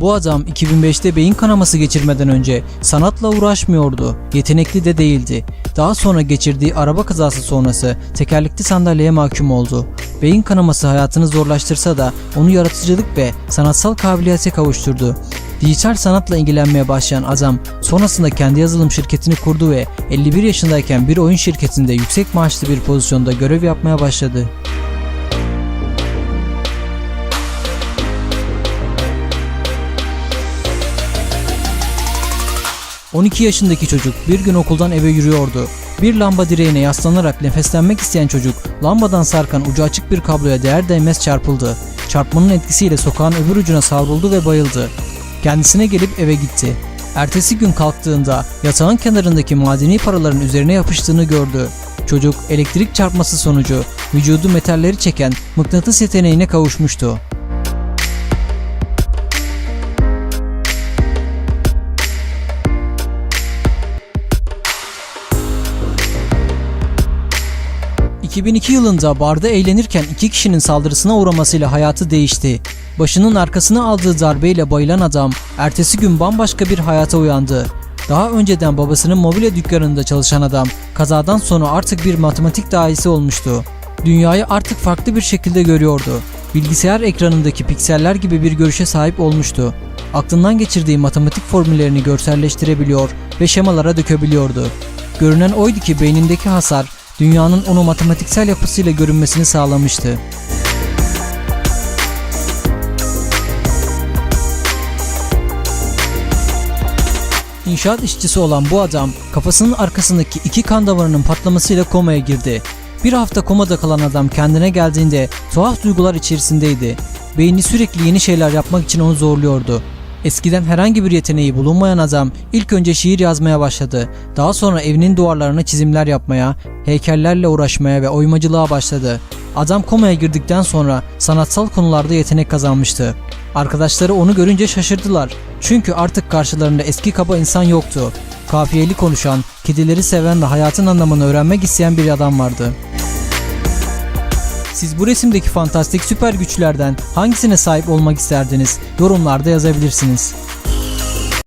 Bu adam 2005'te beyin kanaması geçirmeden önce sanatla uğraşmıyordu. Yetenekli de değildi. Daha sonra geçirdiği araba kazası sonrası tekerlekli sandalyeye mahkum oldu. Beyin kanaması hayatını zorlaştırsa da onu yaratıcılık ve sanatsal kabiliyete kavuşturdu. Dijital sanatla ilgilenmeye başlayan adam sonrasında kendi yazılım şirketini kurdu ve 51 yaşındayken bir oyun şirketinde yüksek maaşlı bir pozisyonda görev yapmaya başladı. 12 yaşındaki çocuk bir gün okuldan eve yürüyordu. Bir lamba direğine yaslanarak nefeslenmek isteyen çocuk lambadan sarkan ucu açık bir kabloya değer değmez çarpıldı. Çarpmanın etkisiyle sokağın öbür ucuna savruldu ve bayıldı. Kendisine gelip eve gitti. Ertesi gün kalktığında yatağın kenarındaki madeni paraların üzerine yapıştığını gördü. Çocuk elektrik çarpması sonucu vücudu metalleri çeken mıknatıs yeteneğine kavuşmuştu. ...2002 yılında barda eğlenirken iki kişinin saldırısına uğramasıyla hayatı değişti. Başının arkasına aldığı darbeyle bayılan adam... ...ertesi gün bambaşka bir hayata uyandı. Daha önceden babasının mobilya dükkanında çalışan adam... ...kazadan sonra artık bir matematik dahisi olmuştu. Dünyayı artık farklı bir şekilde görüyordu. Bilgisayar ekranındaki pikseller gibi bir görüşe sahip olmuştu. Aklından geçirdiği matematik formüllerini görselleştirebiliyor ve şemalara dökebiliyordu. Görünen oydu ki beynindeki hasar dünyanın onu matematiksel yapısıyla görünmesini sağlamıştı. İnşaat işçisi olan bu adam kafasının arkasındaki iki kan damarının patlamasıyla komaya girdi. Bir hafta komada kalan adam kendine geldiğinde tuhaf duygular içerisindeydi. Beyni sürekli yeni şeyler yapmak için onu zorluyordu. Eskiden herhangi bir yeteneği bulunmayan adam ilk önce şiir yazmaya başladı. Daha sonra evinin duvarlarına çizimler yapmaya, heykellerle uğraşmaya ve oymacılığa başladı. Adam komaya girdikten sonra sanatsal konularda yetenek kazanmıştı. Arkadaşları onu görünce şaşırdılar. Çünkü artık karşılarında eski kaba insan yoktu. Kafiyeli konuşan, kedileri seven ve hayatın anlamını öğrenmek isteyen bir adam vardı. Siz bu resimdeki fantastik süper güçlerden hangisine sahip olmak isterdiniz? Yorumlarda yazabilirsiniz.